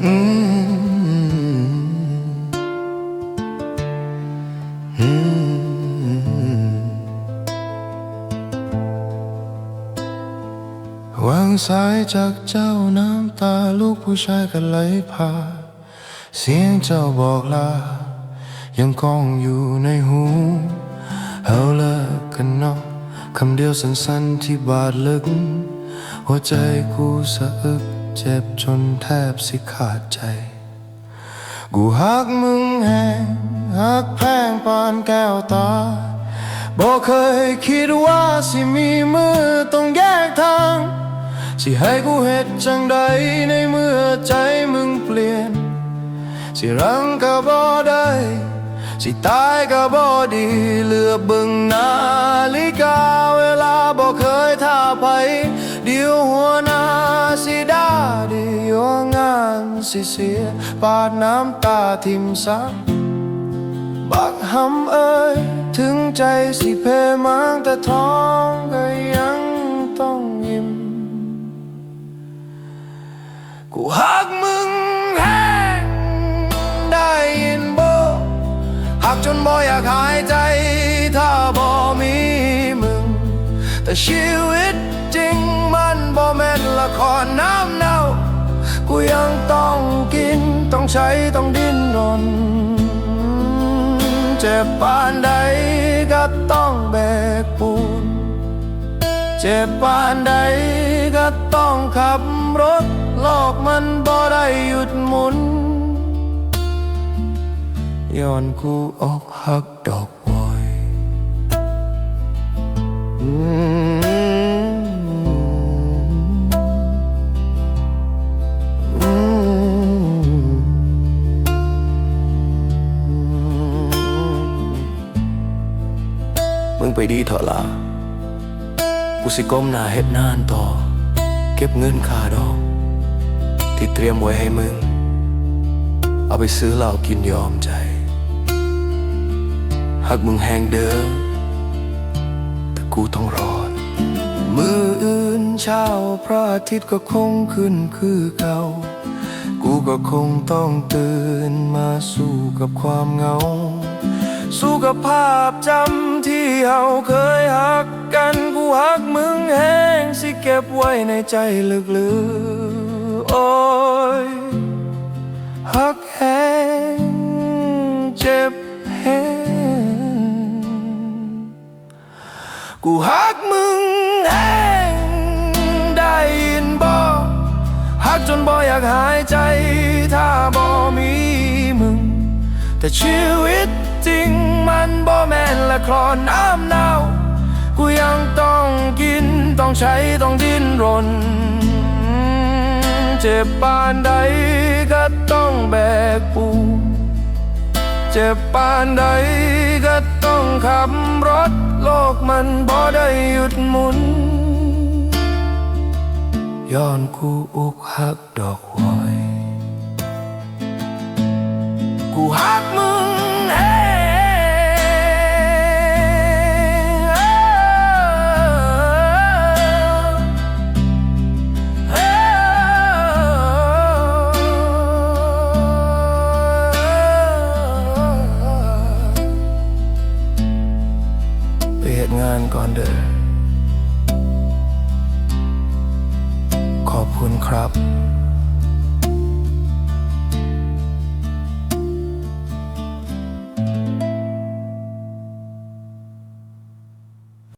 วางสายจากเจ้าน้ำตาลูกผู้ชายก็ไหลผ่าเสียงเจ้าบอกลา ยังกองอยู่ในหู เอาเลิกกันเนาะคำเดียวสั้นๆที่บาดลึก หัวใจกูสะอึก เจ็บจนแทบสิขาดใจ กูหักมึงแหงหักแพงปานแก้วตาบอกเคยคิดว่าสิมีมือต้องแยกทาง สิให้กูเหตุจังใดในเมื่อใจมึงเปลี่ยน สิรังก็บ่ได้ สิตายก็บ่ดีเหลือบึงนา สิเสีย ปาดน้ำตาทิมซักบักหำเอ้ย ถึงใจสิเพมังแต่ท้องก็ยังต้องยิ้ม กูหักมึงแห้งได้ยินบ่หักจนบ่อยากหายใจ ถ้าบ่มีมึง แต่ชีวิตจริงมันบ่แม่นละครน้ำเน่า กูยังต้อง ใช้ต้องดิ้นรน เจ็บปานใดก็ต้องแบกปูน เจ็บปานใดก็ต้องขับรถโลกมันบ่ได้หยุดหมุนย้อนกูอกหักดอก ไปดีเถอะล่ะกูสิก้มหน้าเฮ็ดนานต่อ เก็บเงินค่าดอก ที่เตรียมไว้ให้มึง เอาไปซื้อเหล้ากินยอมใจหากมึงแหงเดิมแต่กูต้องรอด มืออื่นเช้าพระอาทิตย์ก็คงขึ้นคือเก่า กูก็คงต้องตื่นมาสู้กับความเหงา สู้กับภาพจำที่เฮาเคยหักกันกูหักมึงแห้งสิเก็บไว้ในใจลึกๆ โอ้ยหักแห้งเจ็บแห้งกูหักมึงแห้งได้ยินบ่หักจนบ่อยากหายใจถ้าบ่มี แต่ชีวิตจริงมันบ่แม่นละครน้ำเน่ากูยังต้องกินต้องใช้ต้องดิ้นรน เจ็บปานใดก็ต้องแบกปู เจ็บปานใดก็ต้องขับรถโลกมันบ่ได้หยุดหมุนย้อนกูอกหักดอกไว้ กูหักมึงแห้ไปเหตุงานก่อนเด้อขอบคุณครับ